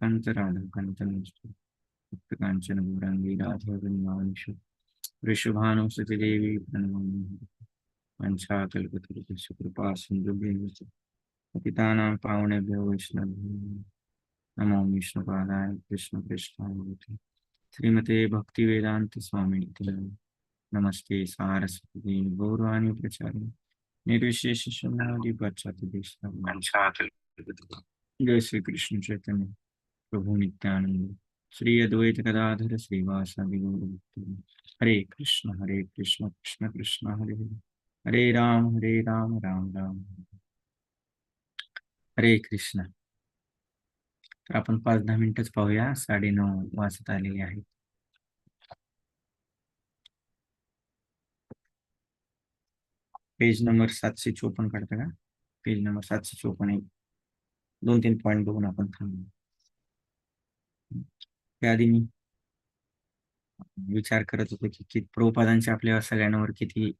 कांत राधा कांत भक्त कांचन गौरांगी राधा वृंदावनेश वृषभानुसति देवी प्रणमामि पंचाकल्पतरुस्य कृपा सिन्धुभ्यश्च पतितानां पावनेभ्यो वैष्णवेभ्यो नमो विष्णुपादाय कृष्णकृष्णाय श्रीमते भक्तिवेदान्तस्वामिनि नमस्ते सारस्वती गौरवाणी प्रचारी निर्विशेष शून्यादि पाश्चात्य देश जय श्री कृष्ण चैतन्य। प्रभु नित्यानंद। श्री अद्वैत गदाधर श्रीवासादि गौर हरे कृष्ण हरे कृष्ण कृष्ण कृष्ण, हरे हरे। हरे राम हरे राम राम राम। हरे कृष्ण। तर आपण पाच दहा मिनिटच पाहूया. साडे नऊ वाजत आलेले आहेत. पेज नंबर सातशे चोपन्न काढता का? पेज नंबर सातशे चोपन्न एक. दोन तीन पॉईंट बघून आपण थांबू. त्याआधी मी विचार करत होतो की कि प्रभुपादांची आपल्या सगळ्यांवर किती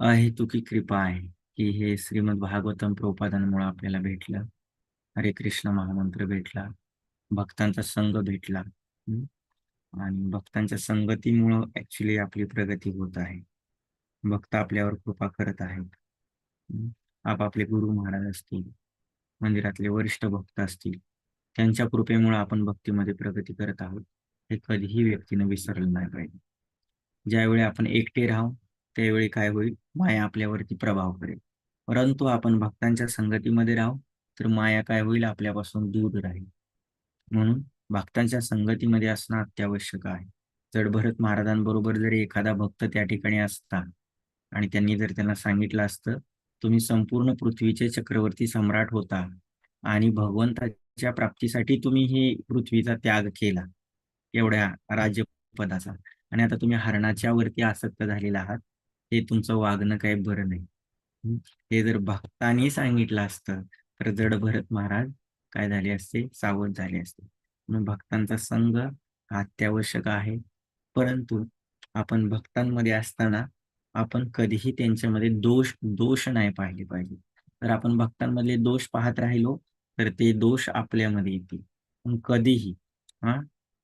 अहेतुकी कृपा आहे की हे श्रीमद भागवतम प्रभुपादांमुळे आपल्याला भेटलं. हरे कृष्ण महामंत्र भेटला. भक्तांचा संघ भेटला. आणि भक्तांच्या संगतीमुळं ऍक्च्युली आपली प्रगती होत आहे. भक्त आपल्यावर कृपा करत आहेत. आपापले गुरु महाराज असतील मंदिरातले वरिष्ठ भक्त असतील त्यांच्या कृपेमुळे आपण भक्तीमध्ये प्रगती करत आहोत. हे कधीही व्यक्तीने विसरलं नाही पाहिजे. ज्यावेळी आपण एकटे राहू त्यावेळी काय होईल? माया आपल्यावरती प्रभाव करेल परंतु आपण भक्तांच्या संगतीमध्ये राहू तर माया काय होईल? आपल्यापासून दूर राहील. म्हणून भक्तांच्या संगतीमध्ये असणं अत्यावश्यक आहे. जर भरत महाराजांबरोबर जरी एखादा भक्त त्या ठिकाणी असता आणि त्यांनी जर त्यांना सांगितलं असतं तुम्ही संपूर्ण पृथ्वीचे चक्रवर्ती सम्राट होता आणि भगवंता च्या प्राप्तीसाठी तुम्ही हे पृथ्वीचा त्याग केला. एवढ्या राज्यपदाचा. आणि आता तुम्ही हरणाच्या वरती आसक्त झालेला आहात. हे तुमचं वागणं काही बरं नाही. हे? जर भक्तांनी सांगितलं असतं तर जड भरत महाराज काय झाले असते? सावध झाले असते. म्हणून भक्तांचा संघ हा अत्यावश्यक आहे. परंतु आपण भक्तांमध्ये असताना आपण कधीही त्यांच्यामध्ये दोष दोष नाही पाहिले पाहिजे. तर आपण भक्तांमधले दोष पाहत राहिलो तर ते दोष आपल्यामध्ये येतील. कधीही हा?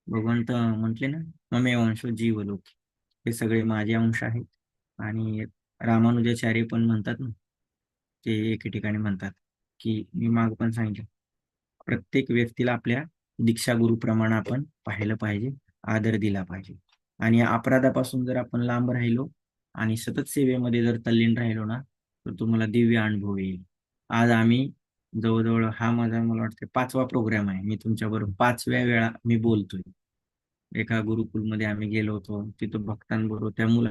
भगवंत म्हटले ना ममे वंश जीव लोक हे सगळे माझे अंश आहेत. आणि रामानुजाचार्य पण म्हणतात ना ते एके ठिकाणी म्हणतात की मी माग पण सांगितलं प्रत्येक व्यक्तीला आपल्या दीक्षा गुरुप्रमाणे आपण पाहिलं पाहिजे आदर दिला पाहिजे. आणि अपराधापासून जर आपण लांब राहिलो आणि सतत सेवेमध्ये जर तल्लीन राहिलो ना तर तुम्हाला दिव्य अनुभव येईल. आज आम्ही जवळजवळ हा माझा मला वाटतं पाचवा प्रोग्राम आहे. मी तुमच्याबरोबर पाचव्या वेळा मी बोलतोय. एका गुरुकुलमध्ये आम्ही गेलो होतो. तिथं भक्तांबरोबर त्या मुला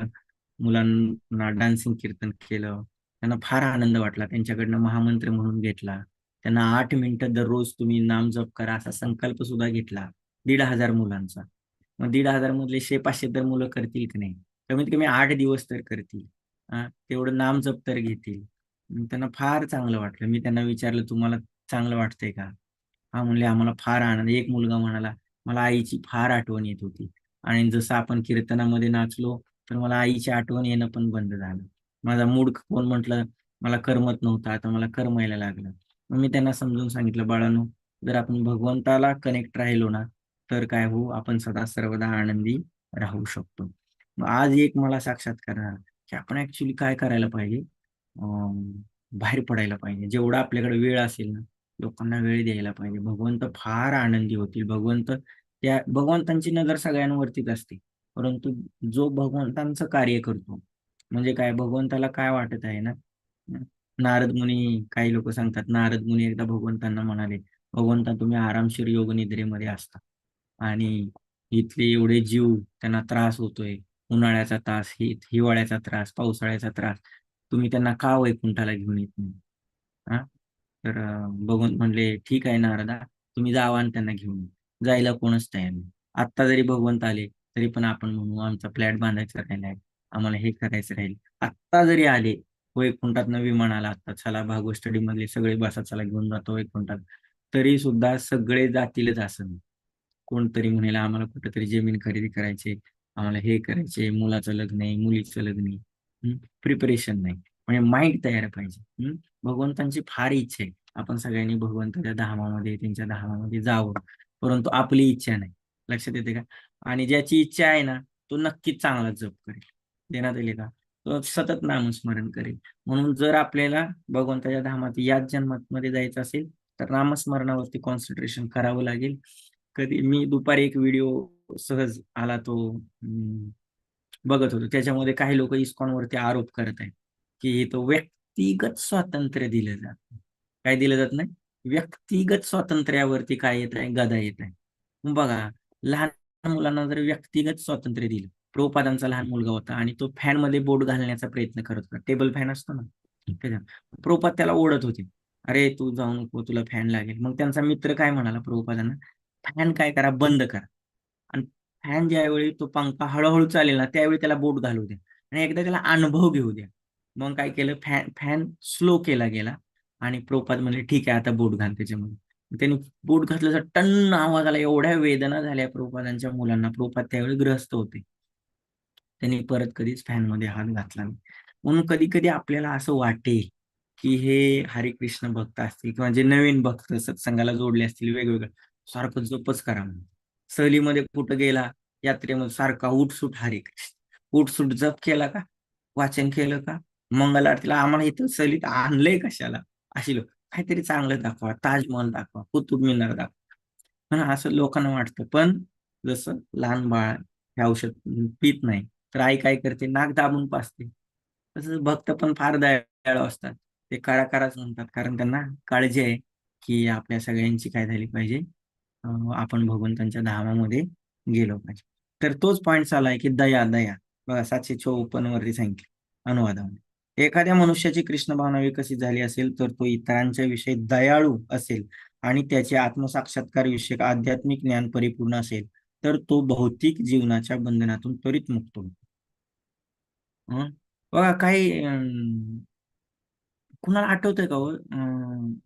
मुलांना डान्सिंग कीर्तन केलं. त्यांना फार आनंद वाटला. त्यांच्याकडनं महामंत्र म्हणून घेतला. त्यांना आठ मिनिटं दररोज तुम्ही नाम जप करा असा संकल्प सुद्धा घेतला. दीड हजार मुलांचा. मग दीड हजार मधले शे पाचशे तर मुलं करतील की नाही? कमीत कमी आठ दिवस तर करतील. तेवढं नाम जप तर घेतील. त्यांना फार चांगलं वाटलं. मी त्यांना विचारलं तुम्हाला चांगलं वाटतंय का? हा म्हणले आम्हाला फार आनंद. एक मुलगा म्हणाला मला आईची फार आठवण येत होती. आणि जसं आपण कीर्तनामध्ये नाचलो तर मला आईची आठवण येणं पण बंद झालं. माझा मूड कोण म्हटलं मला करमत नव्हता आता मला करमायला लागलं. मग मी त्यांना समजून सांगितलं बाळांनो जर आपण भगवंताला कनेक्ट राहिलो ना तर काय हो आपण सदा सर्वदा आनंदी राहू शकतो. आज एक मला साक्षात्कार की आपण ऍक्च्युली काय करायला पाहिजे? बाहेर पडायला पाहिजे. जेवढा आपल्याकडे वेळ असेल ना लोकांना वेळ द्यायला पाहिजे. भगवंत फार आनंदी होतील. भगवंत त्या भगवंतांची नजर सगळ्यांवरतीच असते. परंतु जो भगवंतांचं कार्य करतो म्हणजे काय? भगवंताला काय वाटत आहे ना? नारद मुनी काही लोक सांगतात नारद मुनी एकदा भगवंतांना म्हणाले भगवंता तुम्ही आरामशीर योग निद्रेमध्ये असता. आणि इथले एवढे जीव त्यांना त्रास होतोय. उन्हाळ्याचा त्रास हिवाळ्याचा त्रास पावसाळ्याचा त्रास. तुम्ही त्यांना का वैकुंठाला घेऊन येत नाही? हा? तर भगवंत म्हणले ठीक आहे नारदा तुम्ही जावा आणि त्यांना घेऊन जायला कोणच तयार नाही. आत्ता जरी भगवंत आले तरी पण आपण म्हणू आमचा फ्लॅट बांधायचा राहिलाय आम्हाला हे करायचं राहील. आत्ता जरी आले वैकुंठात विमान आला आता चला भागवत स्टडी मधले सगळे बसा चला घेऊन जातो वैकुंठात तरी सुद्धा सगळे जातीलच असं कोणतरी म्हणेल आम्हाला कुठेतरी जमीन खरेदी करायची आम्हाला हे करायचे मुलाचं लग्न आहे मुलीचं लग्न आहे. प्रिपरेशन नाही. म्हणजे माइंड तयार पाहिजे. भगवंतांची फार इच्छा आहे. आपण सगळ्यांनी भगवंताच्या धामामध्ये त्यांच्या धामामध्ये जावं. परंतु आपली इच्छा नाही. लक्षात येते का? आणि ज्याची इच्छा आहे ना तो नक्कीच चांगला जप करेल. देण्यात येईल का? तो सतत नामस्मरण करेल. म्हणून जर आपल्याला भगवंताच्या धामात याच जन्मामध्ये जायचं असेल तर नामस्मरणावरती कॉन्सन्ट्रेशन करावं लागेल. कधी मी दुपारी एक व्हिडिओ सहज आला तो बघत होतो. त्याच्यामध्ये काही लोक इस्कॉनवरती आरोप करत आहेत की तो व्यक्तिगत स्वातंत्र्य दिलं जात काय दिलं जात नाही? व्यक्तिगत स्वातंत्र्यावरती काय येत आहे? गदा येत आहे. बघा लहान मुलांना जर व्यक्तिगत स्वातंत्र्य दिलं प्रोपादांचा लहान मुलगा होता आणि तो फॅनमध्ये बोट घालण्याचा प्रयत्न करत होता. टेबल फॅन असतो ना? त्याच्या प्रभुपाद त्याला ओढत होते. अरे तू जाऊ नको तुला फॅन लागेल. मग त्यांचा मित्र काय म्हणाला प्रोपादांना फॅन काय करा बंद करा. आणि फॅन ज्यावेळी तो पंखा हळूहळू चालेल ना त्यावेळी त्याला बोट घालू द्या. आणि एकदा त्याला अनुभव घेऊ द्या. मग काय केलं फॅन फॅन स्लो केला गेला आणि प्रोपात म्हणजे ठीक आहे आता बोट घाल त्याच्यामध्ये. त्यांनी बोट घातल्याचा टन्न आवाज आला एवढ्या वेदना झाल्या प्रोपादांच्या मुलांना. प्रोपात त्यावेळी ग्रस्त होते. त्यांनी परत कधीच फॅनमध्ये हात घातला नाही. म्हणून कधी कधी आपल्याला असं वाटेल की हे हरिकृष्ण भक्त असतील किंवा जे नवीन भक्त सत्संगाला जोडले असतील वेगवेगळं सारखं जपच करा म्हणून. सहलीमध्ये कुठं गेला यात्रेमध्ये सारखा उठसूट हरे उठसूट जप केला का? वाचन केलं का? मंगल आरतीला आम्हाला इथं सहलीत आणलंय कशाला? अशी लोक. काहीतरी चांगलं दाखवा ताजमहल दाखवा कुतुब मिनार दाखवा. पण असं लोकांना वाटतं. पण जसं लहान बाळ हे औषध पित नाही तर आई काय करते? नाक दाबून पाचते तसंच भक्त पण फार दयाळू असतात. ते काळा म्हणतात. कारण त्यांना काळजी आहे की आपल्या सगळ्यांची काय झाली पाहिजे. आपण भगवंतांच्या धामामध्ये गेलो पाहिजे. तर तोच पॉइंट चालू आहे की दया दया. बघा सातशे चौपन्न वरती सांगितले अनुवादामध्ये. एखाद्या मनुष्याची कृष्ण भावना विकसित झाली असेल तर तो इतरांच्या विषयी दयाळू असेल आणि त्याचे आत्मसाक्षात्कार विषयक आध्यात्मिक ज्ञान परिपूर्ण असेल तर तो भौतिक जीवनाच्या बंधनातून त्वरित मुक्त होतो. बघा काही कुणाला आठवतंय का हो?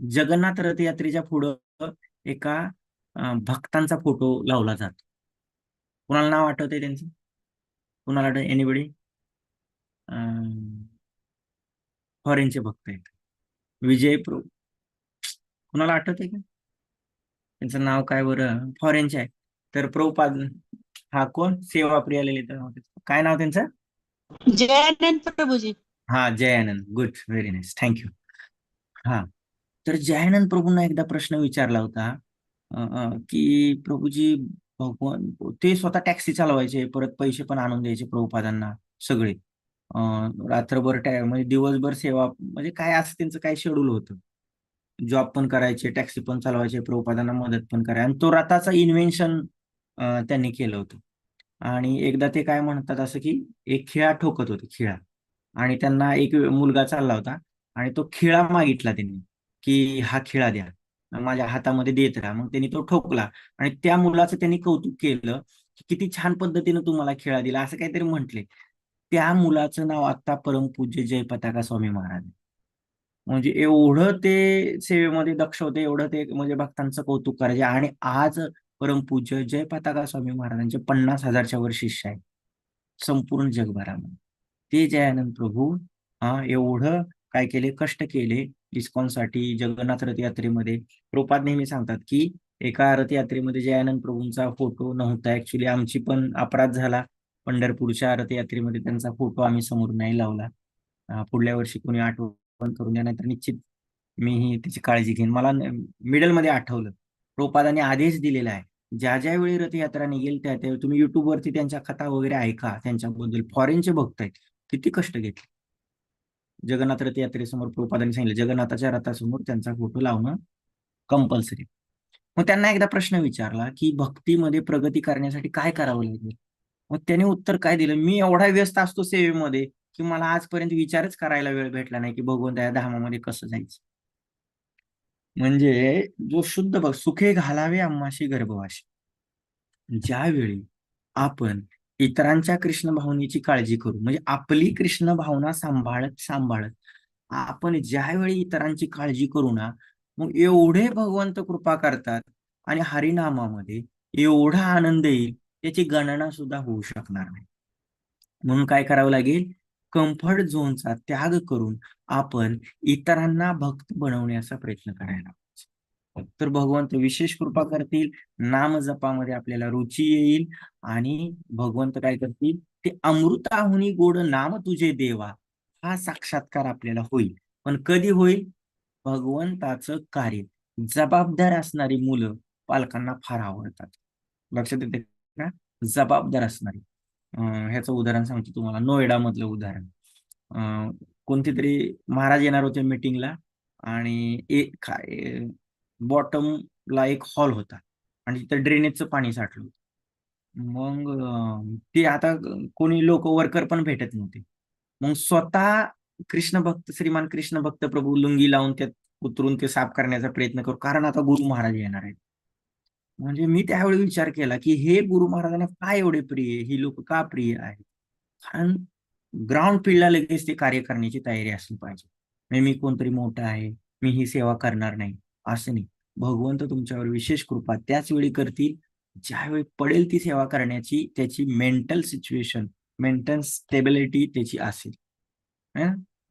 जगन्नाथ रथयात्रेच्या पुढं एका भक्तांचा फोटो लावला जातो. कुणाला नाव आठवतंय त्यांचं? कुणाला आठवत एनिबडी फॉरेनचे भक्त आहेत. विजय प्रो कुणाला आठवतंय का? त्यांचं नाव काय बरं? फॉरेनचे आहे तर प्रभुपाद हा कोण? सेवा प्रिया ललित काय नाव त्यांचं? जयानंद प्रभूजी. हा Jayanand. Good very nice thank you हा. तर जयानंद प्रभूंना एकदा प्रश्न विचारला होता. की प्रभूजी भगवान ते स्वतः टॅक्सी चालवायचे परत पैसे पण आणून द्यायचे प्रभुपादांना सगळे. रात्रभर टॅ म्हणजे दिवसभर सेवा म्हणजे काय असं त्यांचं काय शेड्यूल होतं. जॉब पण करायचे टॅक्सी पण चालवायचे प्रभुपादांना मदत पण करायची. आणि तो रथाचं इन्व्हेन्शन त्यांनी केलं होतं. आणि एकदा ते काय म्हणतात असं की एक खिळा ठोकत होते खिळा. आणि त्यांना एक मुलगा चालला होता आणि तो खिळा मागितला त्यांनी की हा खिळा द्या. माझ्या हातामध्ये देत राहा. मग त्यांनी तो ठोकला आणि त्या मुलाचं त्यांनी कौतुक केलं की किती छान पद्धतीनं तुम्हाला खेळा दिला असं काहीतरी म्हटले. त्या मुलाचं नाव आता परमपूज्य जयपताका स्वामी महाराज. म्हणजे एवढं ते सेवेमध्ये दक्ष होते एवढं ते म्हणजे भक्तांचं कौतुक करायचे आणि आज परमपूज्य पूज्य जयपताका स्वामी महाराजांचे पन्नास हजारच्या वर शिष्य आहे संपूर्ण जगभरामध्ये. ते जयानंद प्रभू हा एवढं काय केले कष्ट केले इस्कॉनसाठी जगन्नाथ रथयात्रेमध्ये. रूपात नेहमी सांगतात की एका रथयात्रेमध्ये जयानंद प्रभूंचा फोटो नव्हता. ऍक्च्युली आमची पण अपराध झाला. पंढरपूरच्या रथयात्रेमध्ये त्यांचा फोटो आम्ही समोर नाही लावला. पुढल्या वर्षी कोणी आठवण करून द्या नाहीतर निश्चित मीही त्याची काळजी घेईन. मला मिडलमध्ये आठवलं. प्रोपादाने आदेश दिलेला आहे. ज्या ज्या वेळी रथयात्रा निघेल त्या त्यावेळी तुम्ही युट्यूबवरती त्यांच्या कथा वगैरे ऐका. त्यांच्याबद्दल फॉरेनचे भक्त आहेत. किती कष्ट घेतले. जगन्नाथ रथ यात्रेसमोर प्रभुपादांनी सांगितलं जगन्नाथाच्या रथासमोर त्यांचा फोटो लावणं कंपल्सरी मग त्यांना एकदा प्रश्न विचारला की भक्तीमध्ये प्रगती करण्यासाठी काय करावं लागेल? मग त्याने उत्तर काय दिलं? मी एवढा व्यस्त असतो सेवेमध्ये की मला आजपर्यंत विचारच करायला वेळ भेटला नाही की भगवंत या धामामध्ये कसं जायचं? म्हणजे जो शुद्ध बघ सुखे घालावे आम्हाशी गर्भवाशी ज्यावेळी आपण इतरांच्या कृष्ण भावनेची काळजी करू. म्हणजे आपली कृष्ण भावना सांभाळत सांभाळत. आपण ज्यावेळी इतरांची काळजी करू ना मग एवढे भगवंत कृपा करतात आणि हरिनामामध्ये एवढा आनंद येईल त्याची गणना सुद्धा होऊ शकणार नाही. म्हणून काय करावं लागेल? कम्फर्ट झोनचा त्याग करून आपण इतरांना भक्त बनवण्याचा प्रयत्न करायला तर भगवंत विशेष कृपा करतील नाम जपामध्ये आपल्याला रुची येईल आणि भगवंत काय करतील ते अमृताहुनी गोड नाम तुझे देवा हा साक्षात्कार आपल्याला होईल. पण कधी होईल? भगवंताचं कार्य. जबाबदार असणारी मुलं पालकांना फार आवडतात. लक्षात येते का? जबाबदार असणारी. ह्याचं उदाहरण सांगतो तुम्हाला. नोएडा मधलं उदाहरण. कोणती तरी महाराज येणार होते मीटिंगला आणि बॉटमला एक हॉल होता. आणि तिथं ड्रेनेजचं पाणी साठलं मग ते आता कोणी लोक वर्कर पण भेटत नव्हते. मग स्वतः कृष्ण भक्त श्रीमान कृष्ण भक्त प्रभू लुंगी लावून त्यात उतरून ते साफ करण्याचा प्रयत्न करू कारण आता गुरु महाराज येणार आहेत. म्हणजे मी त्यावेळी विचार केला की हे गुरु महाराजांना काय एवढे प्रिय ही लोक का प्रिय आहेत? कारण ग्राउंड फील्डला लगेच ते कार्य करण्याची तयारी असली पाहिजे. म्हणजे मी कोणतरी मोठा आहे मी ही सेवा करणार नाही. असं नाही. भगवंत तुमच्यावर विशेष कृपा त्याच वेळी करतील ज्यावेळी पडेल ती सेवा करण्याची त्याची मेंटल सिच्युएशन मेंटल स्टेबिलिटी त्याची असेल.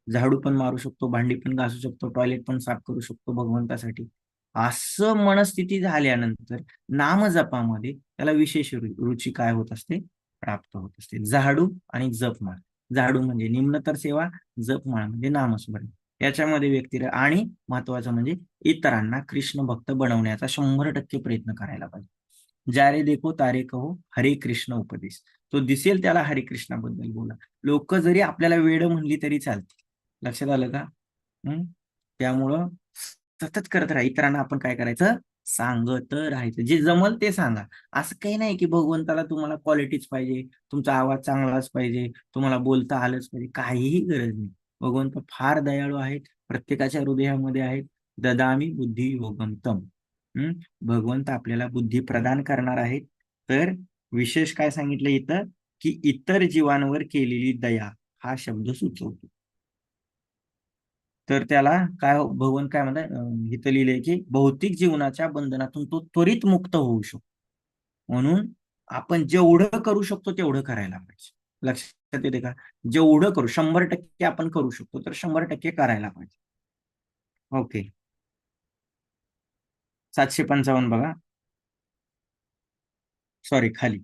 झाडू पण मारू शकतो भांडी पण घासू शकतो टॉयलेट पण साफ करू शकतो भगवंतासाठी. असं मनस्थिती झाल्यानंतर नामजपामध्ये त्याला विशेष रुची काय होत असते? प्राप्त होत असते. झाडू आणि जपमाळ. झाडू म्हणजे निम्नतर सेवा जपमाळ म्हणजे नामस्मरण. याच्यामध्ये व्यक्तीला आणि महत्वाचं म्हणजे इतरांना कृष्ण भक्त बनवण्याचा शंभर टक्के प्रयत्न करायला पाहिजे. ज्यारे देखो तारे कहो हरे कृष्ण उपदेश. तो दिसेल त्याला हरे कृष्णाबद्दल बोला. लोक जरी आपल्याला वेड म्हणली तरी चालतील. लक्षात आलं का? हम्म त्यामुळं सतत करत राहा. इतरांना आपण काय करायचं? सांगत राहायचं. जे जमल ते सांगा. असं काही नाही की भगवंताला तुम्हाला क्वालिटीच पाहिजे तुमचा आवाज चांगलाच पाहिजे तुम्हाला बोलता आलंच पाहिजे. काहीही गरज नाही. भगवंत फार दयाळू आहेत. प्रत्येकाच्या हृदयामध्ये आहेत. ददामी बुद्धी योगंतम. हम्म? भगवंत आपल्याला बुद्धी प्रदान करणार आहेत. तर विशेष काय सांगितलं इथं? की इतर जीवांवर केलेली दया हा शब्द सुचवतो. तर त्याला काय हो, भगवंत काय म्हणतात? इथं लिहिलंय की भौतिक जीवनाच्या बंधनातून तो त्वरित मुक्त होऊ शकतो. म्हणून आपण जेवढं करू शकतो तेवढं करायला पाहिजे. लक्षात येते का? जेवढं करू शंभर टक्के आपण करू शकतो तर शंभर टक्के करायला पाहिजे. ओके. सातशे पंचावन्न बघा. सॉरी खाली.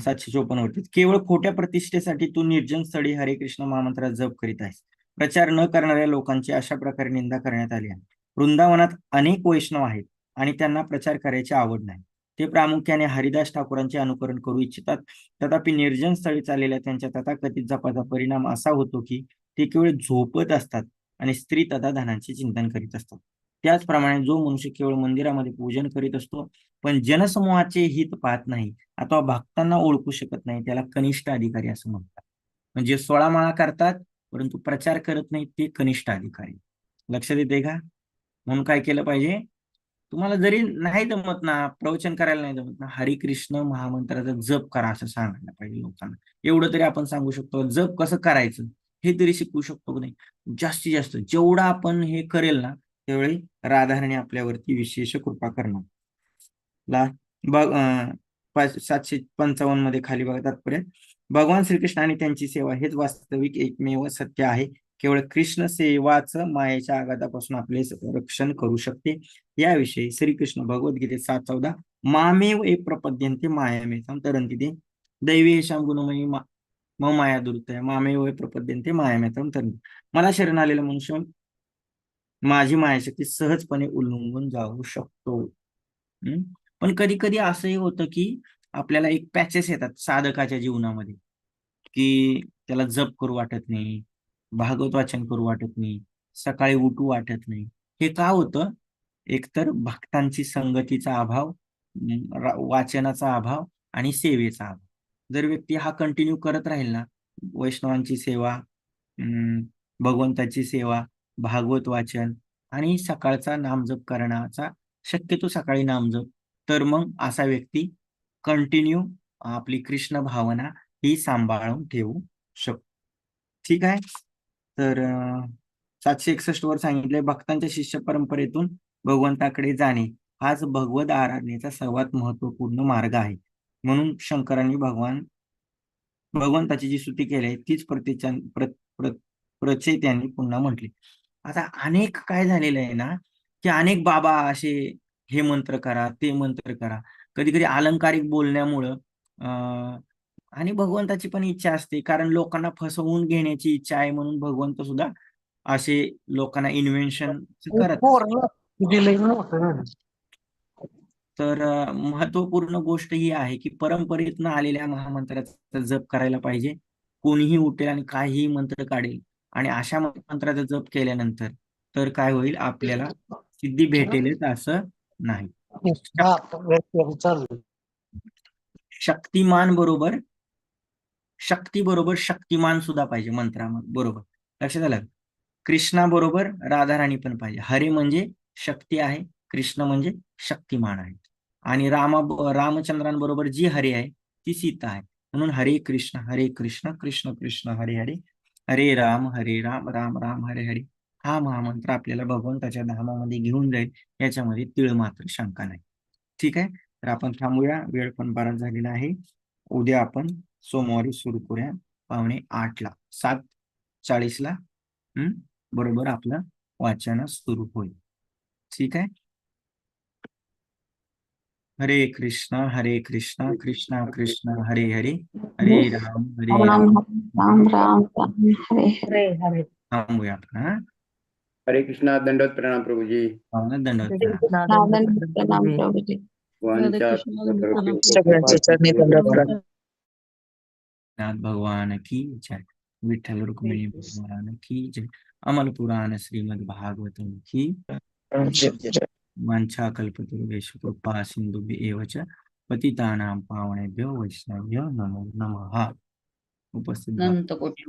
सातशे चोपन्न वरती. केवळ खोट्या प्रतिष्ठेसाठी तू निर्जन स्थळी हरे कृष्ण महामंत्रात जप करीत आहेस. प्रचार न करणाऱ्या लोकांची अशा प्रकारे निंदा करण्यात आली आहे. वृंदावनात अनेक वैष्णव आहेत आणि त्यांना प्रचार करायची आवड नाही. ते प्रामुख्याने हरिदास ठाकूरांचे अनुकरण करू इच्छितात. तथापि निर्जन स्थळी चाललेल्या त्यांच्या तथाकथित जपाचा परिणाम असा होतो की ते केवळ झोपत असतात आणि स्त्री तथा धनांचे चिंतन करीत असतात. त्याचप्रमाणे जो मनुष्य केवळ मंदिरामध्ये पूजन करीत असतो पण जनसमूहाचे हित पाहत नाही अथवा भक्तांना ओळखू शकत नाही त्याला कनिष्ठ अधिकारी असं म्हणतात. म्हणजे सोळा माळा करतात परंतु प्रचार करत नाही ते कनिष्ठ अधिकारी. लक्षात येते का? म्हणून काय केलं पाहिजे? तुम्हाला जरी नाही जमत ना प्रवचन करायला नाही जमत ना हरी कृष्ण महामंत्राचा जप करा असं सांगायला पाहिजे लोकांना. एवढं तरी आपण सांगू शकतो जप कसं करायचं हे तरी शिकवू शकतो की नाही? जास्तीत जास्त जेवढं आपण हे करेल ना त्यावेळी राधाराणी आपल्यावरती विशेष कृपा करणार. ला बघ पाच- सातशे पंचावन्नमध्ये खाली बघा तात्पर्य. भगवान श्रीकृष्ण आणि त्यांची सेवा हेच वास्तविक एकमेव सत्य आहे. केवळ कृष्ण सेवाच मायेच्या आघातापासून आपले रक्षण करू शकते. याविषयी श्रीकृष्ण भगवद्गीतेत सात चौदा मामेव एक प्रपद्यंते मायामे. तरंती ते दैवी गुणमयी मा म माया दुर्तय मामेव एक प्रपद्यंते मायामेतम तरंती मला शरण आलेला मनुष्य माझी मायाशक्ती सहजपणे उल्लंघून जाऊ शकतो. हम्म? पण कधी कधी असंही होतं की आपल्याला एक पॅचेस येतात साधकाच्या जीवनामध्ये की त्याला जप करू वाटत नाही. भागवत वाचन करू वाटत नाही सकाळी उठू वाटत नाही. हे का होतं? एकतर भक्तांची संगतीचा अभाव वाचनाचा अभाव आणि सेवेचा अभाव. जर व्यक्ती हा कंटिन्यू करत राहील ना वैष्णवांची सेवा अं, भगवंताची सेवा भागवत वाचन आणि सकाळचा नामजप करण्याचा शक्यतो सकाळी नामजप तर मग असा व्यक्ती कंटिन्यू आपली कृष्ण भावना ही सांभाळून ठेवू शकतो. ठीक आहे? तर सातशे एकसष्ट वर सांगितले भक्तांच्या शिष्य परंपरेतून भगवंताकडे जाणे हाच भगवत आराधनेचा सर्वात महत्त्वपूर्ण मार्ग आहे. म्हणून शंकरांनी भगवान भगवंताची जी स्तुती केली आहे तीच प्रत्येच्या प्र, प्र, प्रचेत्यांनी पुन्हा म्हटली. आता अनेक काय झालेलं आहे ना की अनेक बाबा असे हे मंत्र करा ते मंत्र करा. कधी कधी अलंकारिक बोलण्यामुळं अं, आणि भगवंताची पण इच्छा असते. कारण लोकांना फसवून घेण्याची इच्छा आहे म्हणून भगवंत सुद्धा असे लोकांना इन्व्हेन्शन करत. तर महत्त्वपूर्ण गोष्ट ही आहे की परंपरेतनं आलेल्या महामंत्राचा जप करायला पाहिजे. कोणीही उठेल आणि काहीही मंत्र काढेल आणि अशा मंत्राचा जप केल्यानंतर तर काय होईल? आपल्याला सिद्धी भेटेलच असं नाही. शक्तिमान बरोबर शक्ती बरोबर शक्तिमान सुद्धा पाहिजे मंत्रामध्ये. बरोबर. लक्षात आलं कृष्णा बरोबर राधाराणी पण पाहिजे. हरे म्हणजे शक्ती आहे कृष्ण म्हणजे शक्तिमान आहे. आणि रामा रामचंद्रांबरोबर जी हरे आहे ती सीता आहे. म्हणून हरे कृष्ण हरे कृष्ण कृष्ण कृष्ण हरे हरे हरे राम हरे राम राम राम हरे हरे. हा महामंत्र आपल्याला भगवंताच्या धामामध्ये घेऊन जाईल. याच्यामध्ये तिळ मात्र शंका नाही. ठीक आहे? तर आपण थांबूया. वेळ पण बराच झालेला आहे. उद्या आपण सोमवारी सुरू करूया. पावणे आठला सात चाळीसला हम्म बरोबर आपलं वाचन सुरू होईल. ठीक आहे? हरे कृष्ण हरे कृष्ण कृष्ण कृष्ण हरे हरे हरे राम हरे राम राम. राम हरे हरे. हरे हरे. थांबूया आपण हरे कृष्णा दंडवत प्रणाम प्रभु जी दंडवत प्रणाम. प्रभुजी. सगळ्यांचे चरणी दंडवत प्रणाम. नाथ भगवान की जय। विठ्ठल रुक्मिणी भगवान की जय। अमल पुराण श्रीमद भागवतम की वांछा कल्पतरुवेश कृपा सिंधु एव च पतितानां पावनेभ्यो वैष्णव्यो नमो नमः। उपस्थित अनंत कोटी